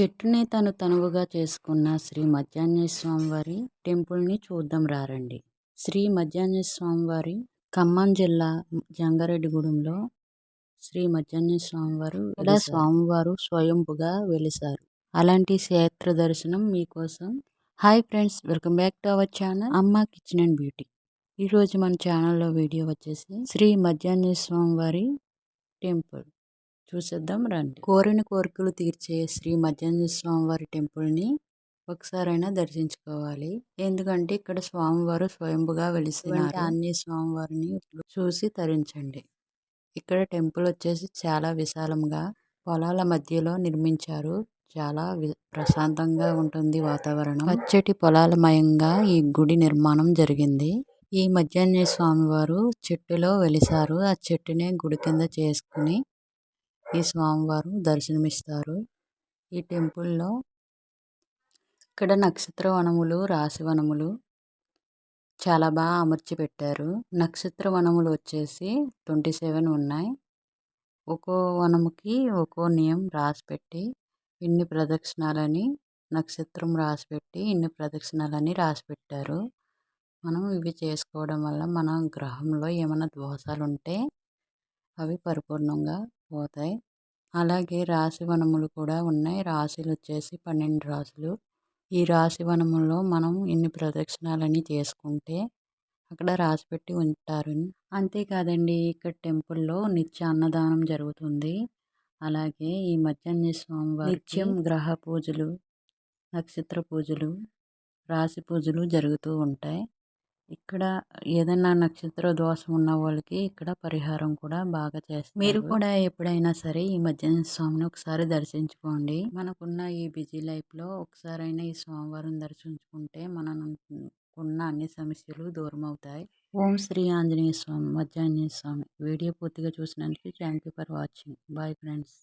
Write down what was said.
చెట్టునే తను తనువుగా చేసుకున్న శ్రీ మధ్యాంజనేయ స్వామివారి టెంపుల్ని చూద్దాం రారండి. శ్రీ మధ్యాంజనేయ స్వామివారి ఖమ్మం జిల్లా జంగారెడ్డిగూడెంలో శ్రీ మధ్యాంజనేయ స్వామివారు ఇలా స్వామివారు స్వయంపుగా వెలిసారు అలాంటి క్షేత్ర దర్శనం మీకోసం. Hi friends welcome back to our channel Amma kitchen and beauty. ఈరోజు మన ఛానల్లో వీడియో వచ్చేసి శ్రీ మధ్యాంజనేయ స్వామివారి టెంపుల్. చూసేద్దాం రండి. కోరిన కోరికలు తీర్చే శ్రీ మధ్యాంజనేయ స్వామివారి టెంపుల్ని ఒకసారైనా దర్శించుకోవాలి. ఎందుకంటే ఇక్కడ స్వామివారు స్వయంభుగా వెలిసినారు. ఆంజనేయ స్వామివారిని చూసి తరించండి. ఇక్కడ టెంపుల్ వచ్చేసి చాలా విశాలంగా పొలాల మధ్యలో నిర్మించారు. చాలా ప్రశాంతంగా ఉంటుంది వాతావరణం. పచ్చటి పొలాలమయంగా ఈ గుడి నిర్మాణం జరిగింది. ఈ మధ్యాహ్న స్వామివారు చెట్టులో వెలిసారు. ఆ చెట్టునే గుడి కింద చేసుకుని ఈ స్వామివారు దర్శనమిస్తారు. ఈ టెంపుల్లో ఇక్కడ నక్షత్ర వనములు రాశి వనములు చాలా బాగా అమర్చి పెట్టారు. నక్షత్ర వనములు వచ్చేసి ట్వంటీ సెవెన్ ఉన్నాయి. ఒక్కో వనముకి ఒక్కో నియం రాసి పెట్టి ఇన్ని ప్రదక్షిణాలని నక్షత్రం రాసి పెట్టి ఇన్ని ప్రదక్షిణాలని రాసి పెట్టారు మనం ఇవి చేసుకోవడం వల్ల మన గ్రహంలో ఏమైనా దోషాలు ఉంటే అవి పరిపూర్ణంగా పోతాయి. అలాగే రాశి వనములు కూడా ఉన్నాయి. రాశులు వచ్చేసి పన్నెండు రాశులు. ఈ రాశివనములో మనం ఇన్ని ప్రదక్షిణాలని చేసుకుంటే అక్కడ రాసి పెట్టి ఉంటారు. అంతేకాదండి ఇక్కడ టెంపుల్లో నిత్య అన్నదానం జరుగుతుంది. అలాగే ఈ మధ్యాహ్న స్వామి నిత్యం గ్రహ పూజలు నక్షత్ర పూజలు రాశి పూజలు జరుగుతూ ఉంటాయి. ఇక్కడ ఏదైనా నక్షత్ర దోషం ఉన్న వాళ్ళకి ఇక్కడ పరిహారం కూడా బాగా చేస్తారు. మీరు కూడా ఎప్పుడైనా సరే ఈ మధ్యాహ్న స్వామిని ఒకసారి దర్శించుకోండి. మనకున్న ఈ బిజీ లైఫ్లో ఒకసారైనా ఈ స్వామివారిని దర్శించుకుంటే మనం ఉన్న అన్ని సమస్యలు దూరం అవుతాయి. ఓం శ్రీ ఆంజనేయ స్వామి మధ్యాహ్న స్వామి. వీడియో పూర్తిగా చూసినందుకు thank you for watching. Bye friends.